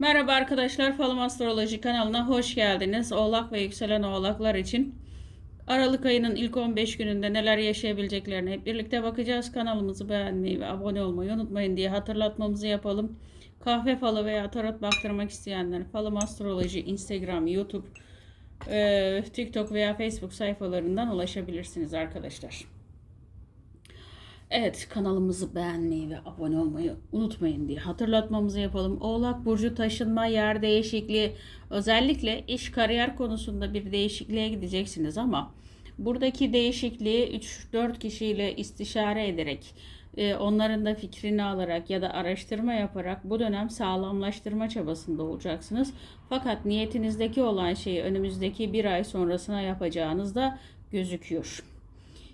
Merhaba arkadaşlar, Falım Astroloji kanalına hoş geldiniz. Oğlak ve yükselen oğlaklar için Aralık ayının ilk 15 gününde neler yaşayabileceklerine hep birlikte bakacağız. Kanalımızı beğenmeyi ve abone olmayı unutmayın diye hatırlatmamızı yapalım. Kahve falı veya tarot baktırmak isteyenler Falım Astroloji, Instagram, YouTube, TikTok veya Facebook sayfalarından ulaşabilirsiniz arkadaşlar. Evet kanalımızı beğenmeyi ve abone olmayı unutmayın diye hatırlatmamızı yapalım. Oğlak Burcu taşınma, yer değişikliği özellikle iş kariyer konusunda bir değişikliğe gideceksiniz ama buradaki değişikliği 3-4 kişiyle istişare ederek e, onların da fikrini alarak ya da araştırma yaparak bu dönem sağlamlaştırma çabasında olacaksınız. Fakat niyetinizdeki olan şeyi önümüzdeki bir ay sonrasına yapacağınız da gözüküyor.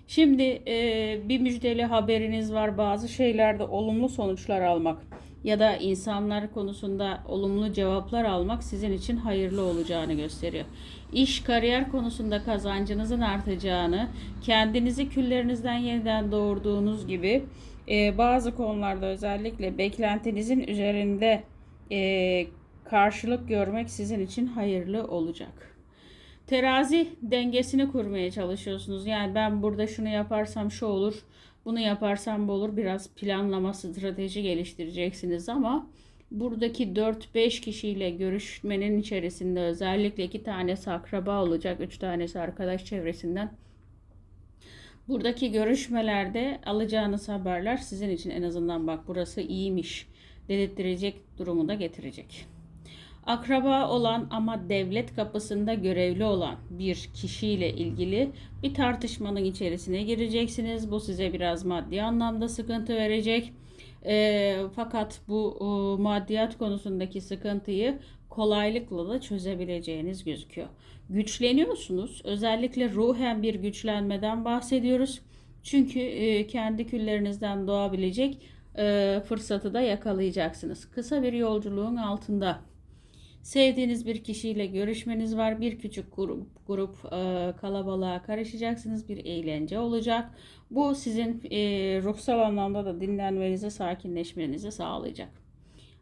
Şimdi e, bir müjdeli haberiniz var. Bazı şeylerde olumlu sonuçlar almak ya da insanlar konusunda olumlu cevaplar almak sizin için hayırlı olacağını gösteriyor. İş, kariyer konusunda kazancınızın artacağını, kendinizi küllerinizden yeniden doğurduğunuz gibi e, bazı konularda özellikle beklentinizin üzerinde e, karşılık görmek sizin için hayırlı olacak terazi dengesini kurmaya çalışıyorsunuz. Yani ben burada şunu yaparsam şu olur, bunu yaparsam bu olur. Biraz planlama, strateji geliştireceksiniz ama buradaki 4-5 kişiyle görüşmenin içerisinde özellikle iki tanesi akraba olacak, üç tanesi arkadaş çevresinden. Buradaki görüşmelerde alacağınız haberler sizin için en azından bak burası iyiymiş dedirttirecek durumu da getirecek. Akraba olan ama devlet kapısında görevli olan bir kişiyle ilgili bir tartışmanın içerisine gireceksiniz. Bu size biraz maddi anlamda sıkıntı verecek. E, fakat bu e, maddiyat konusundaki sıkıntıyı kolaylıkla da çözebileceğiniz gözüküyor. Güçleniyorsunuz. Özellikle ruhen bir güçlenmeden bahsediyoruz. Çünkü e, kendi küllerinizden doğabilecek e, fırsatı da yakalayacaksınız. Kısa bir yolculuğun altında Sevdiğiniz bir kişiyle görüşmeniz var. Bir küçük grup, grup e, kalabalığa karışacaksınız. Bir eğlence olacak. Bu sizin e, ruhsal anlamda da dinlenmenizi, sakinleşmenizi sağlayacak.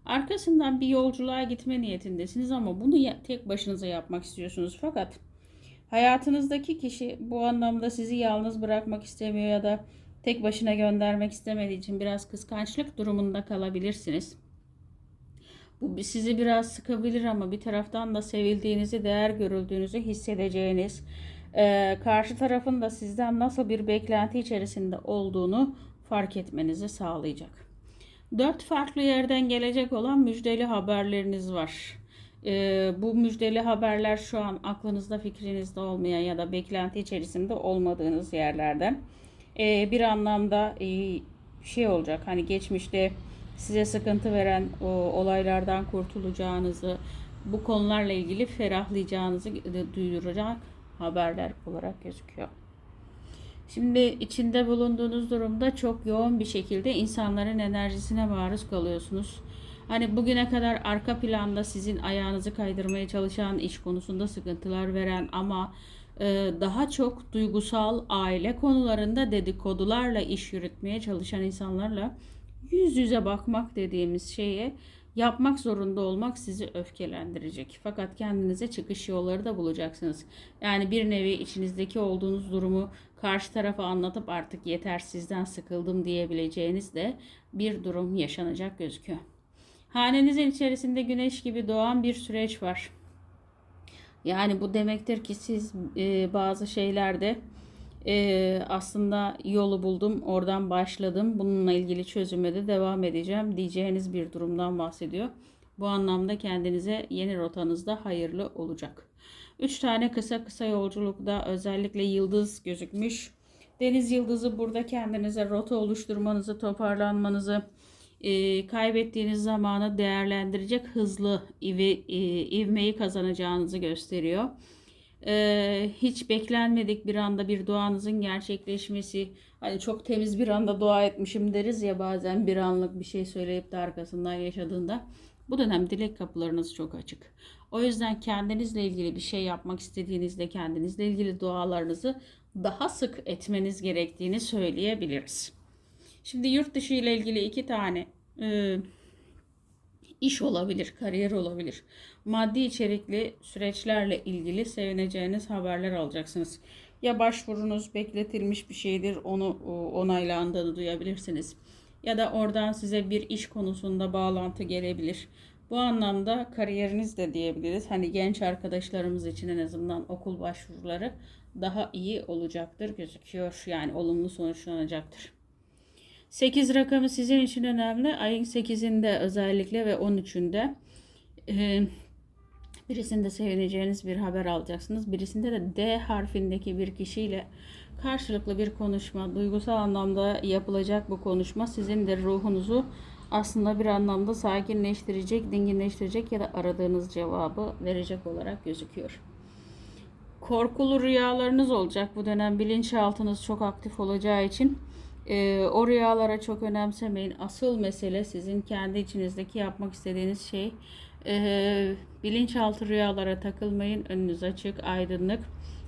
Arkasından bir yolculuğa gitme niyetindesiniz ama bunu tek başınıza yapmak istiyorsunuz. Fakat hayatınızdaki kişi bu anlamda sizi yalnız bırakmak istemiyor ya da tek başına göndermek istemediği için biraz kıskançlık durumunda kalabilirsiniz. Bu sizi biraz sıkabilir ama bir taraftan da sevildiğinizi, değer görüldüğünüzü hissedeceğiniz, e, karşı tarafın da sizden nasıl bir beklenti içerisinde olduğunu fark etmenizi sağlayacak. Dört farklı yerden gelecek olan müjdeli haberleriniz var. E, bu müjdeli haberler şu an aklınızda fikrinizde olmayan ya da beklenti içerisinde olmadığınız yerlerden. E, bir anlamda şey olacak hani geçmişte size sıkıntı veren o olaylardan kurtulacağınızı, bu konularla ilgili ferahlayacağınızı duyuracak haberler olarak gözüküyor. Şimdi içinde bulunduğunuz durumda çok yoğun bir şekilde insanların enerjisine maruz kalıyorsunuz. Hani bugüne kadar arka planda sizin ayağınızı kaydırmaya çalışan, iş konusunda sıkıntılar veren ama e, daha çok duygusal aile konularında dedikodularla iş yürütmeye çalışan insanlarla yüz yüze bakmak dediğimiz şeye yapmak zorunda olmak sizi öfkelendirecek. Fakat kendinize çıkış yolları da bulacaksınız. Yani bir nevi içinizdeki olduğunuz durumu karşı tarafa anlatıp artık yeter sizden sıkıldım diyebileceğiniz de bir durum yaşanacak gözüküyor. Hanenizin içerisinde güneş gibi doğan bir süreç var. Yani bu demektir ki siz e, bazı şeylerde e, aslında yolu buldum, oradan başladım. Bununla ilgili çözüme de devam edeceğim diyeceğiniz bir durumdan bahsediyor. Bu anlamda kendinize yeni rotanızda hayırlı olacak. Üç tane kısa kısa yolculukta özellikle yıldız gözükmüş. Deniz yıldızı burada kendinize rota oluşturmanızı, toparlanmanızı, e, kaybettiğiniz zamanı değerlendirecek hızlı ivi, e, ivmeyi kazanacağınızı gösteriyor e, hiç beklenmedik bir anda bir duanızın gerçekleşmesi. Hani çok temiz bir anda dua etmişim deriz ya bazen bir anlık bir şey söyleyip de arkasından yaşadığında. Bu dönem dilek kapılarınız çok açık. O yüzden kendinizle ilgili bir şey yapmak istediğinizde kendinizle ilgili dualarınızı daha sık etmeniz gerektiğini söyleyebiliriz. Şimdi yurt dışı ile ilgili iki tane e, iş olabilir, kariyer olabilir. Maddi içerikli süreçlerle ilgili sevineceğiniz haberler alacaksınız. Ya başvurunuz bekletilmiş bir şeydir, onu e, onaylandığını duyabilirsiniz. Ya da oradan size bir iş konusunda bağlantı gelebilir. Bu anlamda kariyeriniz de diyebiliriz. Hani genç arkadaşlarımız için en azından okul başvuruları daha iyi olacaktır gözüküyor. Yani olumlu sonuçlanacaktır. 8 rakamı sizin için önemli. Ayın 8'inde özellikle ve 13'ünde e, birisinde sevineceğiniz bir haber alacaksınız. Birisinde de D harfindeki bir kişiyle karşılıklı bir konuşma, duygusal anlamda yapılacak bu konuşma sizin de ruhunuzu aslında bir anlamda sakinleştirecek, dinginleştirecek ya da aradığınız cevabı verecek olarak gözüküyor. Korkulu rüyalarınız olacak bu dönem bilinçaltınız çok aktif olacağı için e, o rüyalara çok önemsemeyin. Asıl mesele sizin kendi içinizdeki yapmak istediğiniz şey e, bilinçaltı rüyalara takılmayın. Önünüz açık, aydınlık.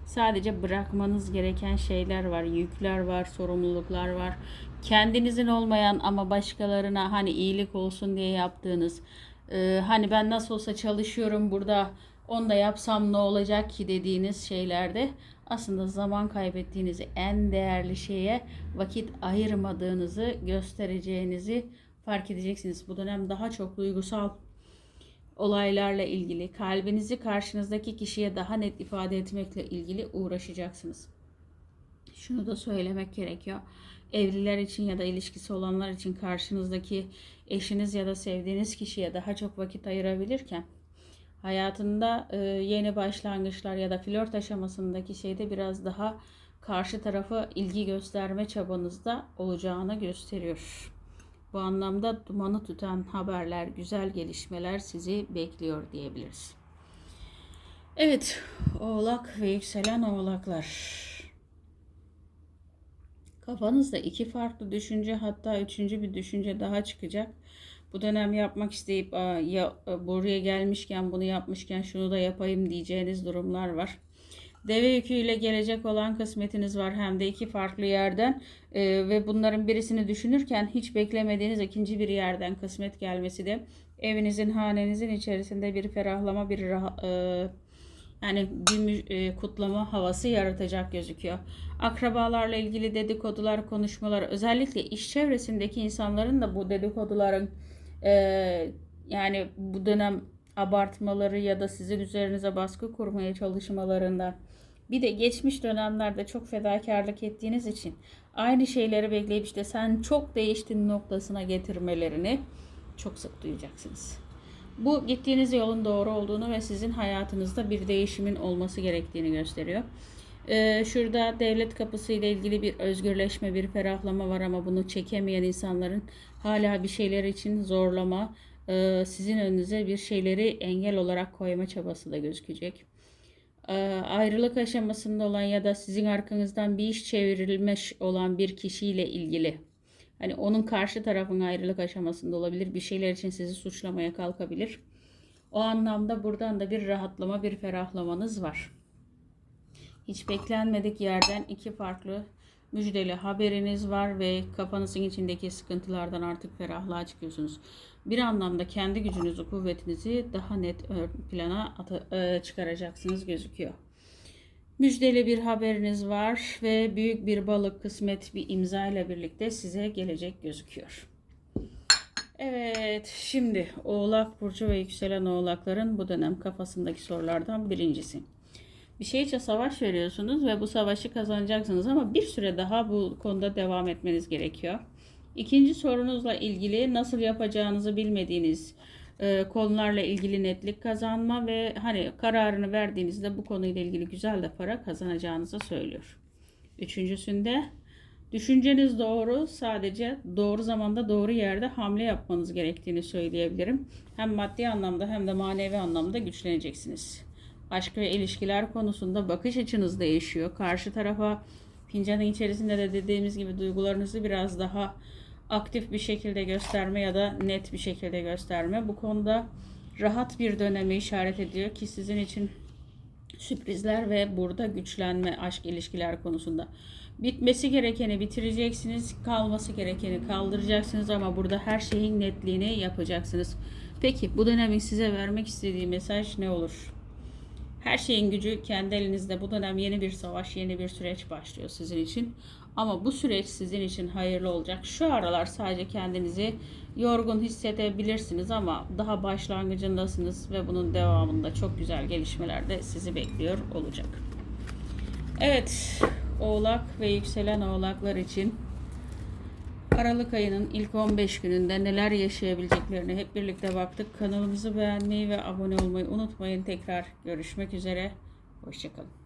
Sadece bırakmanız gereken şeyler var, yükler var, sorumluluklar var. Kendinizin olmayan ama başkalarına hani iyilik olsun diye yaptığınız, e, hani ben nasıl olsa çalışıyorum burada, onu da yapsam ne olacak ki dediğiniz şeylerde aslında zaman kaybettiğinizi en değerli şeye vakit ayırmadığınızı göstereceğinizi fark edeceksiniz. Bu dönem daha çok duygusal olaylarla ilgili, kalbinizi karşınızdaki kişiye daha net ifade etmekle ilgili uğraşacaksınız. Şunu da söylemek gerekiyor. Evliler için ya da ilişkisi olanlar için karşınızdaki eşiniz ya da sevdiğiniz kişiye daha çok vakit ayırabilirken hayatında e, yeni başlangıçlar ya da flört aşamasındaki şeyde biraz daha karşı tarafa ilgi gösterme çabanızda olacağını gösteriyor. Bu anlamda dumanı tutan haberler, güzel gelişmeler sizi bekliyor diyebiliriz. Evet, Oğlak ve yükselen Oğlaklar. Kafanızda iki farklı düşünce hatta üçüncü bir düşünce daha çıkacak. Bu dönem yapmak isteyip ya buraya gelmişken bunu yapmışken şunu da yapayım diyeceğiniz durumlar var. Deve yüküyle gelecek olan kısmetiniz var hem de iki farklı yerden ee, ve bunların birisini düşünürken hiç beklemediğiniz ikinci bir yerden kısmet gelmesi de evinizin hanenizin içerisinde bir ferahlama bir rahat, e, yani bir e, kutlama havası yaratacak gözüküyor. Akrabalarla ilgili dedikodular, konuşmalar, özellikle iş çevresindeki insanların da bu dedikoduların e, yani bu dönem abartmaları ya da sizin üzerinize baskı kurmaya çalışmalarından bir de geçmiş dönemlerde çok fedakarlık ettiğiniz için aynı şeyleri bekleyip işte sen çok değiştin noktasına getirmelerini çok sık duyacaksınız. Bu gittiğiniz yolun doğru olduğunu ve sizin hayatınızda bir değişimin olması gerektiğini gösteriyor. Ee, şurada devlet kapısı ile ilgili bir özgürleşme, bir ferahlama var ama bunu çekemeyen insanların hala bir şeyler için zorlama, e, sizin önünüze bir şeyleri engel olarak koyma çabası da gözükecek. Ee, ayrılık aşamasında olan ya da sizin arkanızdan bir iş çevrilmiş olan bir kişiyle ilgili Hani onun karşı tarafın ayrılık aşamasında olabilir. Bir şeyler için sizi suçlamaya kalkabilir. O anlamda buradan da bir rahatlama, bir ferahlamanız var. Hiç beklenmedik yerden iki farklı müjdeli haberiniz var ve kafanızın içindeki sıkıntılardan artık ferahlığa çıkıyorsunuz. Bir anlamda kendi gücünüzü, kuvvetinizi daha net plana e, çıkaracaksınız gözüküyor. Müjdeli bir haberiniz var ve büyük bir balık kısmet bir imza ile birlikte size gelecek gözüküyor. Evet, şimdi Oğlak Burcu ve yükselen oğlakların bu dönem kafasındaki sorulardan birincisi. Bir şey için savaş veriyorsunuz ve bu savaşı kazanacaksınız ama bir süre daha bu konuda devam etmeniz gerekiyor. İkinci sorunuzla ilgili nasıl yapacağınızı bilmediğiniz e, konularla ilgili netlik kazanma ve hani kararını verdiğinizde bu konuyla ilgili güzel de para kazanacağınızı söylüyor. Üçüncüsünde düşünceniz doğru sadece doğru zamanda doğru yerde hamle yapmanız gerektiğini söyleyebilirim. Hem maddi anlamda hem de manevi anlamda güçleneceksiniz. Aşk ve ilişkiler konusunda bakış açınız değişiyor. Karşı tarafa fincanın içerisinde de dediğimiz gibi duygularınızı biraz daha aktif bir şekilde gösterme ya da net bir şekilde gösterme. Bu konuda rahat bir dönemi işaret ediyor ki sizin için sürprizler ve burada güçlenme aşk ilişkiler konusunda. Bitmesi gerekeni bitireceksiniz, kalması gerekeni kaldıracaksınız ama burada her şeyin netliğini yapacaksınız. Peki bu dönemin size vermek istediği mesaj ne olur? Her şeyin gücü kendi elinizde. Bu dönem yeni bir savaş, yeni bir süreç başlıyor sizin için. Ama bu süreç sizin için hayırlı olacak. Şu aralar sadece kendinizi yorgun hissedebilirsiniz ama daha başlangıcındasınız ve bunun devamında çok güzel gelişmeler de sizi bekliyor olacak. Evet, Oğlak ve yükselen Oğlaklar için Aralık ayının ilk 15 gününde neler yaşayabileceklerini hep birlikte baktık. Kanalımızı beğenmeyi ve abone olmayı unutmayın. Tekrar görüşmek üzere. Hoşçakalın.